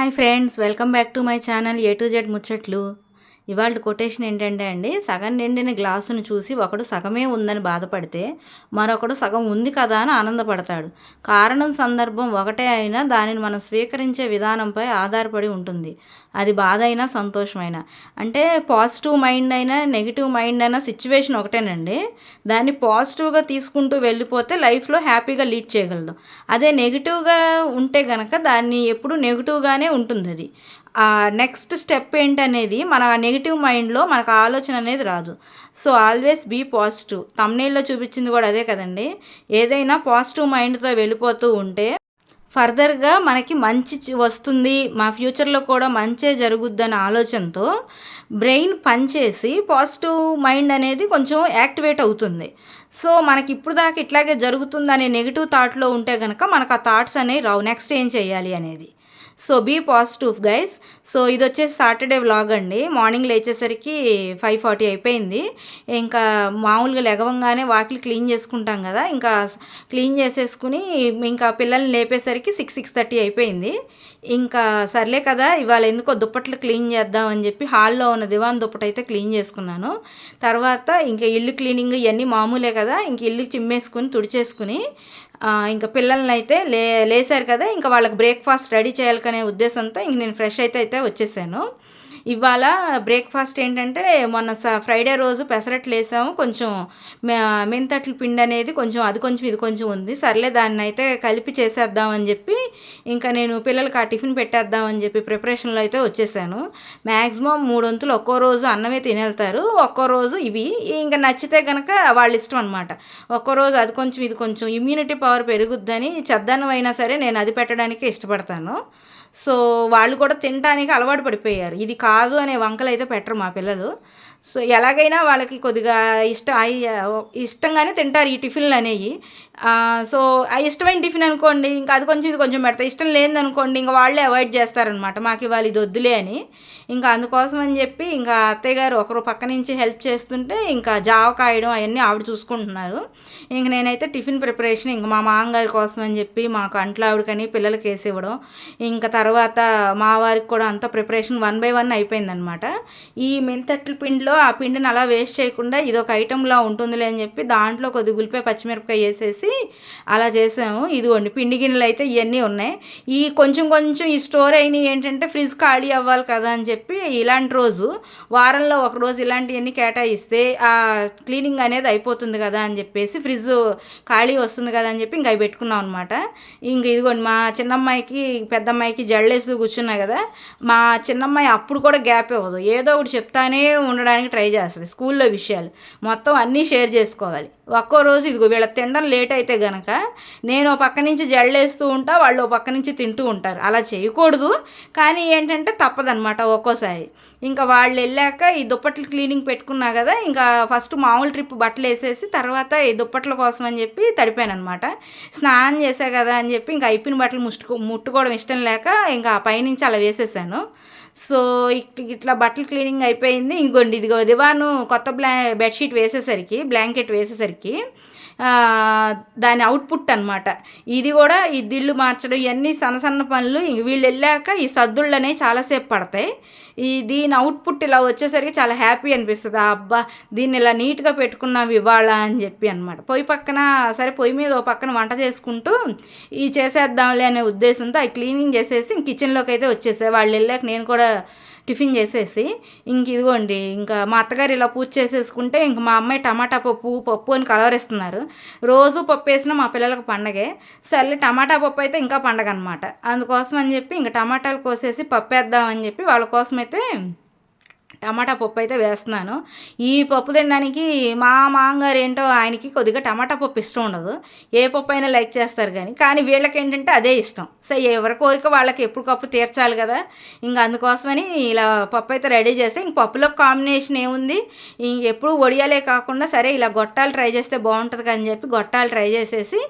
Hi friends welcome back to my channel A to Z ముచ్చట్లు ఇవాళ quotation ఏంటంటే అండి సగం నిండిన గ్లాసును చూసి ఒకడు సగమే ఉందని బాధపడితే మరొకడు సగం ఉంది కదా అని ఆనందపడతాడు. కారణం సందర్భం ఒకటే అయినా దానిని మనం స్వీకరించే విధానంపై ఆధారపడి ఉంటుంది. అది బాధ అయినా సంతోషమైనా అంటే పాజిటివ్ మైండ్ అయినా నెగిటివ్ మైండ్ అయినా సిచ్యువేషన్ ఒకటేనండి. దాన్ని పాజిటివ్గా తీసుకుంటూ వెళ్ళిపోతే లైఫ్లో హ్యాపీగా లీడ్ చేయగలదు. అదే నెగిటివ్గా ఉంటే కనుక దాన్ని ఎప్పుడు నెగిటివ్గానే ఉంటుంది అది. నెక్స్ట్ స్టెప్ ఏంటనేది మన నెగిటివ్ మైండ్లో మనకు ఆలోచన అనేది రాదు. సో ఆల్వేస్ బీ పాజిటివ్ తమ్నేల్లో చూపించింది కూడా అదే కదండి. ఏదైనా పాజిటివ్ మైండ్తో వెళ్ళిపోతూ ఉంటే ఫర్దర్గా మనకి మంచి వస్తుంది మా ఫ్యూచర్లో కూడా మంచే జరుగుద్దన్న ఆలోచనతో బ్రెయిన్ పనిచేసి పాజిటివ్ మైండ్ అనేది కొంచెం యాక్టివేట్ అవుతుంది. సో మనకి ఇప్పుడు దాకా ఇట్లాగే జరుగుతుంది అనే నెగిటివ్ థాట్లో ఉంటే కనుక మనకు ఆ థాట్స్ అనేవి రావు. నెక్స్ట్ ఏం చేయాలి అనేది. So be positive guys so ఇది వచ్చేసి సాటర్డే వ్లాగ్ అండి. మార్నింగ్ లేచేసరికి ఫైవ్ ఫార్టీ అయిపోయింది. ఇంకా మామూలుగా లెగవంగానే వాకిలి క్లీన్ చేసుకుంటాం కదా. ఇంకా క్లీన్ చేసేసుకుని ఇంకా పిల్లల్ని లేపేసరికి సిక్స్ సిక్స్ థర్టీ అయిపోయింది. ఇంకా సర్లే కదా ఇవాళ ఎందుకో దుప్పట్లు క్లీన్ చేద్దాం అని చెప్పి హాల్లో ఉన్న దివాన్ దుప్పటి అయితే క్లీన్ చేసుకున్నాను. తర్వాత ఇంకా ఇల్లు క్లీనింగ్ ఇవన్నీ మామూలే కదా. ఇంక ఇల్లు చిమ్మేసుకుని తుడిచేసుకుని ఇంకా పిల్లల్ని అయితే లే లేసారు కదా ఇంకా వాళ్ళకి బ్రేక్ఫాస్ట్ రెడీ చేయాలనే ఉద్దేశంతో ఇంక నేను ఫ్రెష్ అయితే అయితే వచ్చేసాను. ఇవాళ బ్రేక్ఫాస్ట్ ఏంటంటే మొన్న స ఫ్రైడే రోజు పెసరట్లు వేసాము కొంచెం మె- మెంతట్ల పిండి అనేది కొంచెం అది కొంచెం ఇది కొంచెం ఉంది. సర్లే దాన్ని అయితే కలిపి చేసేద్దామని చెప్పి ఇంకా నేను పిల్లలకి ఆ టిఫిన్ పెట్టేద్దామని చెప్పి ప్రిపరేషన్లో అయితే వచ్చేసాను. మ్యాక్సిమం మూడొంతులు ఒక్కో రోజు అన్నమే తినేళ్తారు. ఒక్కో రోజు ఇవి. ఇంకా నచ్చితే కనుక వాళ్ళ ఇష్టం అనమాట ఒక్కో రోజు అది కొంచెం ఇది కొంచెం. ఇమ్యూనిటీ పవర్ పెరుగుద్దని చెద్దన్నం అయినా సరే నేను అది పెట్టడానికి ఇష్టపడతాను. సో వాళ్ళు కూడా తినడానికి అలవాటు పడిపోయారు. ఇది కాదు అనే వంకలు అయితే పెట్టరు మా పిల్లలు. సో ఎలాగైనా వాళ్ళకి కొద్దిగా ఇష్టం ఇష్టంగానే తింటారు ఈ టిఫిన్లు అనేవి. సో ఆ ఇష్టమైన టిఫిన్ అనుకోండి ఇంకా అది కొంచెం ఇది కొంచెం పెడతా. ఇష్టం లేదనుకోండి ఇంకా వాళ్ళే అవాయిడ్ చేస్తారనమాట మాకు ఇవాళ ఇది వద్దులే అని. ఇంకా అందుకోసం అని చెప్పి ఇంకా అత్తయ్య గారు ఒకరు పక్క నుంచి హెల్ప్ చేస్తుంటే ఇంకా జావ కాయడం అవన్నీ ఆవిడ చూసుకుంటున్నారు. ఇంక నేనైతే టిఫిన్ ప్రిపరేషన్ ఇంక మా మామగారి కోసం అని చెప్పి మాకు అంట్లో ఆవిడకని పిల్లలకి వేసి ఇవ్వడం. ఇంకా తర్వాత మా వారికి కూడా అంతా ప్రిపరేషన్ వన్ బై వన్ అయిపోయిందనమాట. ఈ మెంతట్ల పిండిలో ఆ పిండిని అలా వేస్ట్ చేయకుండా ఇది ఒక ఐటెంలా ఉంటుందిలే అని చెప్పి దాంట్లో కొద్ది గులిపే పచ్చిమిరపకాయ వేసేసి అలా చేసాము. ఇదిగోండి పిండి గిన్నెలు అయితే ఇవన్నీ ఉన్నాయి. ఈ కొంచెం కొంచెం ఈ స్టోర్ అయినవి ఏంటంటే ఫ్రిడ్జ్ ఖాళీ అవ్వాలి కదా అని చెప్పి ఇలాంటి రోజు వారంలో ఒక రోజు ఇలాంటివన్నీ కేటాయిస్తే ఆ క్లీనింగ్ అనేది అయిపోతుంది కదా అని చెప్పేసి ఫ్రిడ్జ్ ఖాళీ వస్తుంది కదా అని చెప్పి ఇంకా అవి పెట్టుకున్నాం అనమాట. ఇంక ఇదిగోండి మా చిన్నమ్మాయికి పెద్దమ్మాయికి జల్లేస్తూ కూర్చున్నా కదా మా చిన్నమ్మాయి అప్పుడు కూడా గ్యాప్ ఇవ్వదు ఏదో ఒకటి చెప్తానే ఉండడానికి ట్రై చేస్తుంది స్కూల్లో విషయాలు. మొత్తం అన్నీ షేర్ చేసుకోవాలి. ఒక్కో రోజు ఇదిగో వీళ్ళ తినడం లేట్ అయితే గనక నేను ఒక పక్క నుంచి జల్లేస్తూ ఉంటా వాళ్ళు ఒక పక్క నుంచి తింటూ ఉంటారు. అలా చేయకూడదు. కానీ ఏంటంటే తప్పదనమాట ఒక్కోసారి. ఇంకా వాళ్ళు వెళ్ళాక ఈ దుప్పట్లు క్లీనింగ్ పెట్టుకున్నా కదా ఇంకా ఫస్ట్ మామూలు ట్రిప్ బట్టలు వేసేసి తర్వాత ఈ దుప్పట్ల కోసం అని చెప్పి తడిపాను అనమాట స్నానం చేసా కదా అని చెప్పి ఇంకా అయిపోయిన బట్టలు ముట్టుకో ముట్టుకోవడం ఇష్టం లేక ఇంకా ఆ పైనుంచి అలా వేసేసాను. సో ఇట్- ఇట్లా బట్టలు క్లీనింగ్ అయిపోయింది. ఇంకోండి ఇదిగో దివాను కొత్త బ్లా బెడ్షీట్ వేసేసరికి బ్లాంకెట్ వేసేసరికి దాని అవుట్పుట్ అనమాట ఇది కూడా ఈ దిళ్ళు మార్చడం ఇవన్నీ సన్న సన్న పనులు. వీళ్ళు వెళ్ళాక ఈ సద్దుళ్ళు అనేవి చాలాసేపు పడతాయి. ఈ దీని అవుట్పుట్ ఇలా వచ్చేసరికి చాలా హ్యాపీ అనిపిస్తుంది. ఆ అబ్బా దీన్ని ఇలా నీట్గా పెట్టుకున్నాం ఇవాళ అని చెప్పి అనమాట పొయ్యి పక్కన సరే పొయ్యి మీద ఓ పక్కన వంట చేసుకుంటూ ఈ చేసేద్దాంలే అనే ఉద్దేశంతో అవి క్లీనింగ్ చేసేసి కిచెన్లోకి అయితే వచ్చేసాయి. వాళ్ళు వెళ్ళాక నేను కూడా టిఫిన్ చేసేసి ఇంక ఇదిగోండి ఇంకా మా అత్తగారు ఇలా పూజ చేసేసుకుంటే ఇంక మా అమ్మాయి టమాటా పప్పు పప్పు అని కలవరిస్తున్నారు. రోజు పప్పు వేసిన మా పిల్లలకు పండగే. సర్లే టమాటా పప్పు అయితే ఇంకా పండగ అనమాట అందుకోసం అని చెప్పి ఇంకా టమాటాలు కోసేసి పప్పు వేద్దామని చెప్పి వాళ్ళ కోసం అయితే టమాటా పప్పు అయితే వేస్తున్నాను. ఈ పప్పు తినడానికి మా మామగారు ఏంటో ఆయనకి కొద్దిగా టమాటా పప్పు ఇష్టం ఉండదు. ఏ పప్పు అయినా లైక్ చేస్తారు కానీ కానీ వీళ్ళకి ఏంటంటే అదే ఇష్టం. సో ఎవరి కోరిక వాళ్ళకి ఎప్పటికప్పుడు తీర్చాలి కదా. ఇంకా అందుకోసమని ఇలా పప్పు అయితే రెడీ చేసి ఇంక పప్పులో కాంబినేషన్ ఏముంది? ఇంక ఎప్పుడు వడియాలే కాకుండా సరే ఇలా గొట్టాలు ట్రై చేస్తే బాగుంటుంది అని చెప్పి గొట్టాలు ట్రై చేసేసి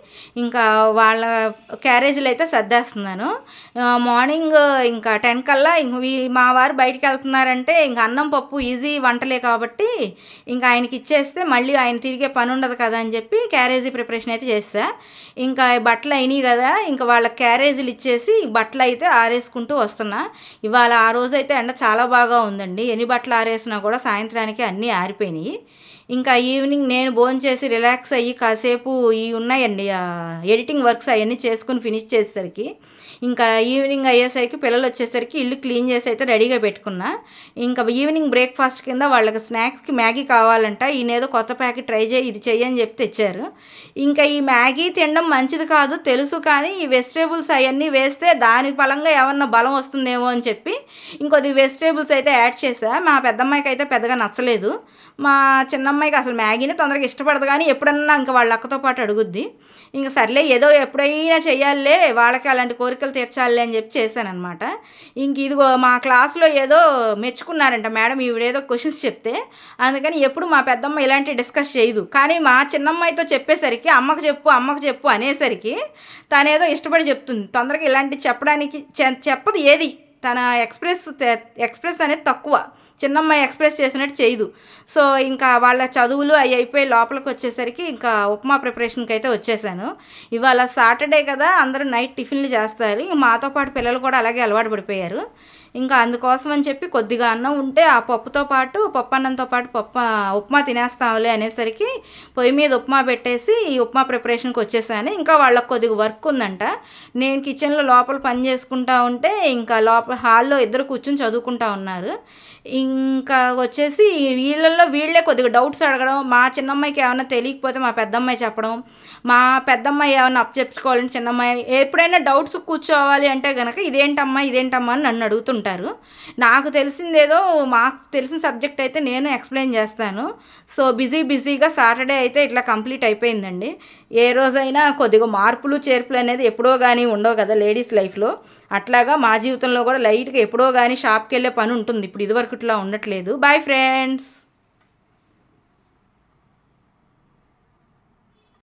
ఇంకా వాళ్ళ క్యారేజీలు అయితే సర్దేస్తున్నాను. మార్నింగ్ ఇంకా టెన్ కల్లా ఇంక మా వారు బయటికి వెళ్తున్నారంటే ఇంక అన్నం అన్నం పప్పు ఈజీ వంటలే కాబట్టి ఇంకా ఆయనకి ఇచ్చేస్తే మళ్ళీ ఆయన తిరిగే పని ఉండదు కదా అని చెప్పి క్యారేజీ ప్రిపరేషన్ అయితే చేస్తా. ఇంకా బట్టలు అయినాయి కదా ఇంకా వాళ్ళ క్యారేజీలు ఇచ్చేసి బట్టలు అయితే ఆరేసుకుంటూ వస్తున్నా. ఇవాళ ఆ రోజు అయితే ఎండ చాలా బాగా ఉందండి. ఎన్ని బట్టలు ఆరేసినా కూడా సాయంత్రానికి అన్నీ ఆరిపోయినాయి. ఇంకా ఈవినింగ్ నేను భోజనం చేసి రిలాక్స్ అయ్యి కాసేపు ఈ ఉన్నాయండి ఎడిటింగ్ వర్క్స్ అవన్నీ చేసుకుని ఫినిష్ చేసేసరికి ఇంకా ఈవినింగ్ అయ్యేసరికి పిల్లలు వచ్చేసరికి ఇల్లు క్లీన్ చేసి అయితే రెడీగా పెట్టుకున్నా. ఇంకా ఈవినింగ్ బ్రేక్ఫాస్ట్ కింద వాళ్ళకి స్నాక్స్కి మ్యాగీ కావాలంట ఈయనేదో కొత్త ప్యాకెట్ ట్రై చేయి ఇది చెయ్యని చెప్పి తెచ్చారు. ఇంకా ఈ మ్యాగీ తినడం మంచిది కాదు తెలుసు కానీ ఈ వెజిటేబుల్స్ అవన్నీ వేస్తే దాని పలంగా ఏమన్నా బలం వస్తుందేమో అని చెప్పి ఇంకొద్ది వెజిటేబుల్స్ అయితే యాడ్ చేసా మా పెద్దమ్మాయికి అయితే పెద్దగా నచ్చలేదు. మా చిన్నమ్మ అమ్మాయికి అసలు మ్యాగీని తొందరగా ఇష్టపడదు కానీ ఎప్పుడన్నా ఇంకా వాళ్ళ అక్కతో పాటు అడుగుద్ది. ఇంకా సర్లే ఏదో ఎప్పుడైనా చేయాలే వాళ్ళకి అలాంటి కోరికలు తీర్చాలే అని చెప్పి చేశానమాట ఇంక ఇదిగో మా క్లాస్లో ఏదో మెచ్చుకున్నారంట మేడం ఈవిడేదో క్వశ్చన్స్ చెప్తే. అందుకని ఎప్పుడు మా పెద్దమ్మ ఇలాంటి డిస్కస్ చేయదు. కానీ మా చిన్నమ్మాయితో చెప్పేసరికి అమ్మకు చెప్పు అమ్మకు చెప్పు అనేసరికి తనేదో ఇష్టపడి చెప్తుంది. తొందరగా ఇలాంటి చెప్పడానికి చెప్పదు ఏది. తన ఎక్స్ప్రెస్ ఎక్స్ప్రెస్ అనేది తక్కువ. చిన్నమ్మాయి ఎక్స్ప్రెస్ చేసినట్టు చేయదు. సో ఇంకా వాళ్ళ చదువులు అవి అయిపోయి లోపలికి వచ్చేసరికి ఇంకా ఉప్మా ప్రిపరేషన్కి అయితే వచ్చేసాను. ఇవాళ సాటర్డే కదా అందరూ నైట్ టిఫిన్లు చేస్తారు. మాతో పాటు పిల్లలు కూడా అలాగే అలవాటు పడిపోయారు. ఇంకా అందుకోసం అని చెప్పి కొద్దిగా అన్నం ఉంటే ఆ పప్పుతో పాటు పప్పు అన్నంతో పాటు పప్పు ఉప్మా తినేస్తాంలే అనేసరికి పొయ్యి మీద ఉప్మా పెట్టేసి ఈ ఉప్మా ప్రిపరేషన్కి వచ్చేసాను. ఇంకా వాళ్ళకి కొద్దిగా వర్క్ ఉందంట. నేను కిచెన్లో లోపల పని చేసుకుంటా ఉంటే ఇంకా లోపల హాల్లో ఇద్దరు కూర్చుని చదువుకుంటా ఉన్నారు. ఇంకా వచ్చేసి వీళ్ళల్లో వీళ్ళే కొద్దిగా డౌట్స్ అడగడం మా చిన్నమ్మాయికి ఏమైనా తెలియకపోతే మా పెద్దమ్మాయి చెప్పడం మా పెద్దమ్మాయి ఏమైనా అప్ చెప్పుకోవాలని చిన్నమ్మాయి ఎప్పుడైనా డౌట్స్ కూర్చోవాలి అంటే కనుక ఇదేంటమ్మా ఇదేంటమ్మా అని నన్ను అడుగుతుంటారు. నాకు తెలిసిందేదో మాకు తెలిసిన సబ్జెక్ట్ అయితే నేను ఎక్స్ప్లెయిన్ చేస్తాను. సో బిజీ బిజీగా సాటర్డే అయితే ఇట్లా కంప్లీట్ అయిపోయిందండి. ఏ రోజైనా కొద్దిగా మార్పులు చేర్పులు అనేది ఎప్పుడో కానీ ఉండవు కదా లేడీస్ లైఫ్లో. అట్లాగా మా జీవితంలో కూడా లైట్గా ఎప్పుడో కానీ షాప్కి వెళ్ళే పని ఉంటుంది. ఇప్పుడు ఇదివరకు ఇట్లా ఉండట్లేదు. Bye friends